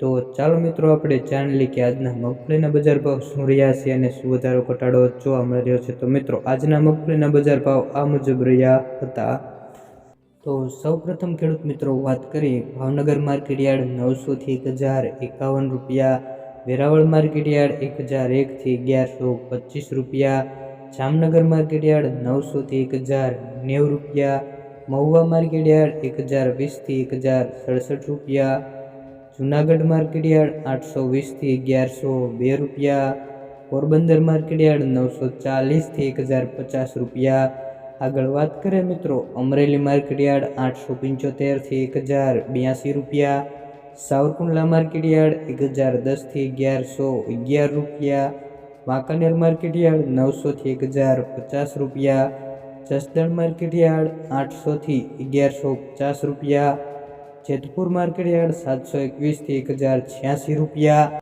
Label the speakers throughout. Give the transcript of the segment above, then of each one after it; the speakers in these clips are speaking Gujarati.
Speaker 1: તો ચાલો મિત્રો, આપણે જાણી લઈએ કે આજના મગફળીના બજાર ભાવ શું રહ્યા છે અને શું વધારો ઘટાડો જોવા મળી રહ્યો છે. તો મિત્રો, આજના મગફળીના બજાર ભાવ આ મુજબ રહ્યા હતા. તો સૌપ્રથમ ખેડૂત મિત્રો, વાત કરીએ ભાવનગર માર્કેટ યાર્ડ નવસોથી એક હજાર એકાવન રૂપિયા, વેરાવળ માર્કેટ યાર્ડ એક હજાર એકથી અગિયારસો પચીસ રૂપિયા, જામનગર માર્કેટ યાર્ડ નવસોથી એક હજાર નેવું રૂપિયા, મહુવા માર્કેટ યાર્ડ એક હજાર વીસથી એક હજાર સડસઠ રૂપિયા જુનાગઢ માર્કેટયાર્ડ આઠસો વીસથી અગિયારસો બે રૂપિયા. પોરબંદર માર્કેટયાર્ડ નવસો ચાલીસથી એક હજાર પચાસ રૂપિયા. આગળ વાત કરીએ મિત્રો, અમરેલી માર્કેટયાર્ડ આઠસો પંચોતેરથી એક હજાર બ્યાસી રૂપિયા. સાવરકુંડલા માર્કેટયાર્ડ એક હજાર દસથી અગિયારસો અગિયાર રૂપિયા. વાંકાનેર માર્કેટયાર્ડ નવસોથી એક હજાર પચાસ રૂપિયા. જસદણ માર્કેટયાર્ડ આઠસોથી અગિયારસો પચાસ રૂપિયા. જેતપુર માર્કેટ યાર્ડ સાતસો એકવીસથી એક હજાર છ્યાસી રૂપિયા.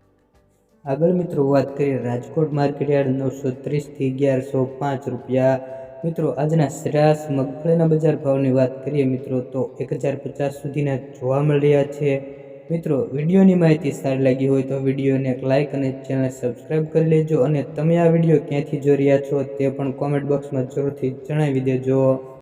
Speaker 1: આગળ મિત્રો વાત કરીએ રાજકોટ માર્કેટ યાર્ડ નવસો ત્રીસથી અગિયારસો પાંચ રૂપિયા. મિત્રો આજના સરેરાશ મગફળીના બજાર ભાવની વાત કરીએ મિત્રો તો એક હજાર પચાસ સુધીના જોવા મળી રહ્યા છે. મિત્રો વિડીયોની માહિતી સારી લાગી હોય તો વિડીયોને એક લાઇક અને ચેનલ સબસ્ક્રાઈબ કરી લેજો અને તમે આ વીડિયો ક્યાંથી જોઈ રહ્યા છો તે પણ કોમેન્ટ બોક્સમાં જરૂરથી જણાવી દેજો.